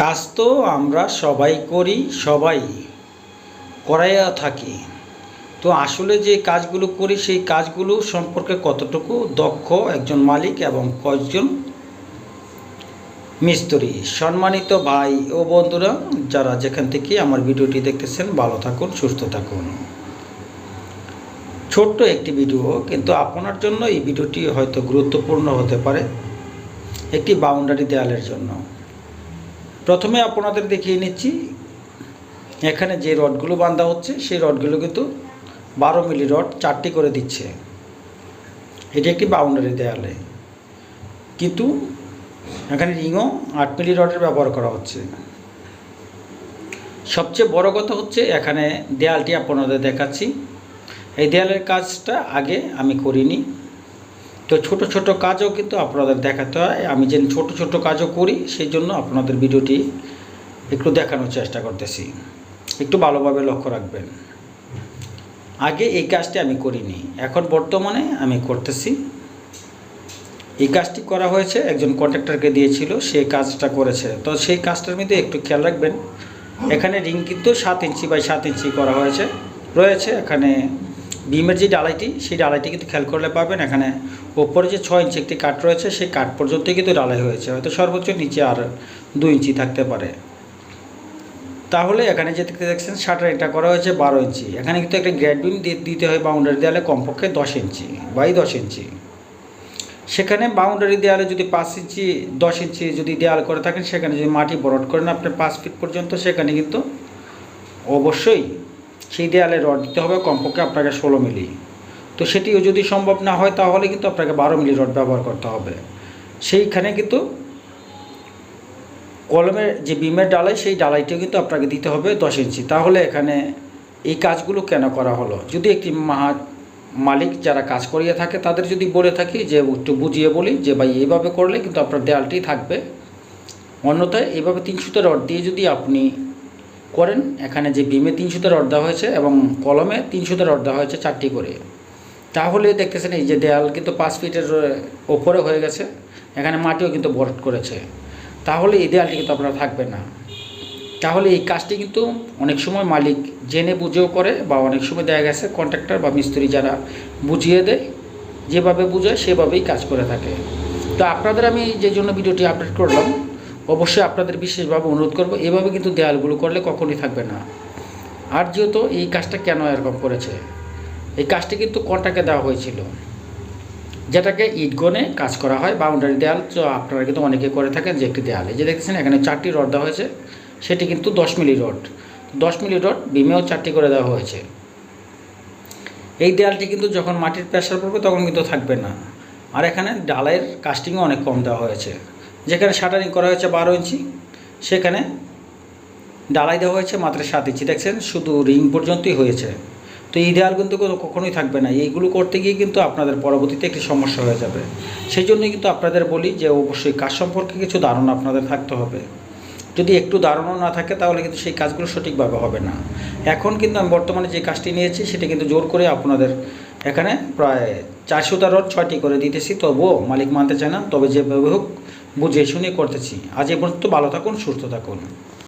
কাজ তো আমরা সবাই করি, সবাই করাইয়া থাকি। তো আসলে যে কাজগুলো করি, সেই কাজগুলো সম্পর্কে কতটুকু দক্ষ একজন মালিক এবং কয়েকজন মিস্ত্রি? সম্মানিত ভাই ও বন্ধুরা, যারা যেখান থেকে আমার ভিডিওটি দেখতেছেন, ভালো থাকুন, সুস্থ থাকুন। ছোট্ট একটি ভিডিও, কিন্তু আপনার জন্য এই ভিডিওটি হয়তো গুরুত্বপূর্ণ হতে পারে। একটি বাউন্ডারি দেয়ালের জন্য। প্রথমে আপনাদের দেখিয়ে নিচ্ছি, এখানে যে রডগুলো বাঁধা হচ্ছে, সেই রডগুলো কিন্তু বারো মিলি রড চারটি করে দিচ্ছে। এটি একটি বাউন্ডারি দেয়ালে। কিন্তু এখানে রিংও আট মিলি রডের ব্যবহার করা হচ্ছে। সবচেয়ে বড় কথা হচ্ছে, এখানে দেয়ালটি আপনাদের দেখাচ্ছি। এই দেয়ালের কাজটা আগে আমি করিনি। তো ছোট ছোট কাজও কিন্তু আপনাদের দেখাতে হয়। আমি যে ছোট ছোট কাজও করি সেই জন্য আপনাদের ভিডিওটি একটু দেখানোর চেষ্টা করতেছি। একটু ভালোভাবে লক্ষ্য রাখবেন। আগে এই কাজটি আমি করিনি। এখন বর্তমানে আমি করতেছি। এই কাজটি করা হয়েছে, একজন কন্ট্রাক্টরকে দিয়েছিল, সে কাজটা করেছে। তো সেই কাজটার মধ্যে একটু খেয়াল রাখবেন, এখানে রিং কিন্তু সাত ইঞ্চি বাই সাত ইঞ্চি করা হয়েছে। রয়েছে এখানে বিমের যে ডালাইটি, সেই ডালাইটি কিন্তু খেয়াল করলে পাবেন এখানে ওপরে যে ছয় ইঞ্চি একটি কাঠ রয়েছে, সেই কাঠ পর্যন্তই কিন্তু ডালাই হয়েছে। হয়তো সর্বোচ্চ নিচে আর দু ইঞ্চি থাকতে পারে। তাহলে এখানে যে দেখতে দেখছেন শাটারিংটা করা হয়েছে বারো ইঞ্চি। এখানে কিন্তু একটা গ্রেড বিম দিতে হয় বাউন্ডারি দেওয়ালে কমপক্ষে দশ ইঞ্চি বাই দশ ইঞ্চি। সেখানে বাউন্ডারি দেওয়ালে যদি পাঁচ ইঞ্চি, দশ ইঞ্চি যদি দেওয়াল করে থাকেন, সেখানে যদি মাটি বরট করেন, আপনি পাঁচ ফিট পর্যন্ত, সেখানে কিন্তু অবশ্যই সেই দেয়ালে রড দিতে হবে, কমপক্ষে আপনাকে ষোলো মিলি। তো সেটিও যদি সম্ভব না হয়, তাহলে কিন্তু আপনাকে বারো মিলি রড ব্যবহার করতে হবে। সেইখানে কিন্তু কলমের যে বিমের ডালাই, সেই ডালাইটিও কিন্তু আপনাকে দিতে হবে দশ ইঞ্চি। তাহলে এখানে এই কাজগুলো কেন করা হলো? যদি একটি মাহা মালিক যারা কাজ করিয়ে থাকে, তাদের যদি বলে থাকি যে, একটু বুঝিয়ে বলি যে, ভাই, এইভাবে করলে কিন্তু আপনার দেয়ালটি থাকবে। অন্যথায় এইভাবে তিন সুতো রড দিয়ে যদি আপনি করেন, এখানে যে বিমে তিন রড দেওয়া হয়েছে এবং কলমে তিন সুতো রড দেওয়া হয়েছে চারটি করে। তাহলে দেখতেছেন এই যে দেয়াল কিন্তু পাঁচ ফিটের ওপরে হয়ে গেছে, এখানে মাটিও কিন্তু বরট করেছে। তাহলে এই দেয়ালটি কিন্তু আপনার থাকবে না। তাহলে এই কাজটি কিন্তু অনেক সময় মালিক জেনে বুঝেও করে বা অনেক সময় দেখা গেছে কন্ট্রাক্টর বা মিস্ত্রি যারা বুঝিয়ে দেয়, যেভাবে বুঝায় সেভাবেই কাজ করে থাকে। তো আপনাদের আমি যে জন্য ভিডিওটি আপডেট করলাম অবশ্যই আপনাদের বিশেষভাবে অনুরোধ করব, এভাবে কিন্তু দেয়ালগুলো করলে কখনই থাকবে না। আর যেহেতু এই কাজটা কেন এরকম করেছে? এই কাজটি কিন্তু কন্ট্রাক্টে দেওয়া হয়েছিল? যেটাকে ইটগনে কাজ করা হয়, বাউন্ডারি দেয়াল, তো আপনারা কিন্তু অনেকে করে থাকেন যে একটি দেয়াল। যে দেখছেন এখানে চারটি রড দেওয়া হয়েছে, সেটি কিন্তু দশ মিলি রড। দশ মিলি রড বিমেও চারটি করে দেওয়া হয়েছে। এই দেয়ালটি কিন্তু যখন মাটির প্রেশার পড়বে, তখন কিন্তু থাকবে না। আর এখানে ডালাইয়ের কাস্টিংও অনেক কম দেওয়া হয়েছে। যেখানে শাটারিং করা হয়েছে বারো ইঞ্চি, সেখানে ডালাই দেওয়া হয়েছে মাত্র সাত ইঞ্চি। দেখছেন, শুধু রিং পর্যন্তই হয়েছে। তো এই দেয়াল কিন্তু কোনো- কখনোই থাকবে না। এইগুলো করতে গিয়ে কিন্তু আপনাদের পরবর্তীতে একটি সমস্যা হয়ে যাবে। সেই জন্যই কিন্তু আপনাদের বলি যে অবশ্যই কাজ সম্পর্কে কিছু ধারণা আপনাদের থাকতে হবে। যদি একটু ধারণা না থাকে, তাহলে কিন্তু সেই কাজগুলো সঠিকভাবে হবে না। এখন কিন্তু আমি বর্তমানে যে কাজটি নিয়েছি, সেটা কিন্তু জোর করে আপনাদের এখানে প্রায় চারশো রড ছয়টি করে দিতেছি। তবুও মালিক মানতে চায় না। তবে যেভাবে হোক বুঝে শুনে করতেছি। আজ এ পর্যন্ত ভালো থাকুন সুস্থ থাকুন।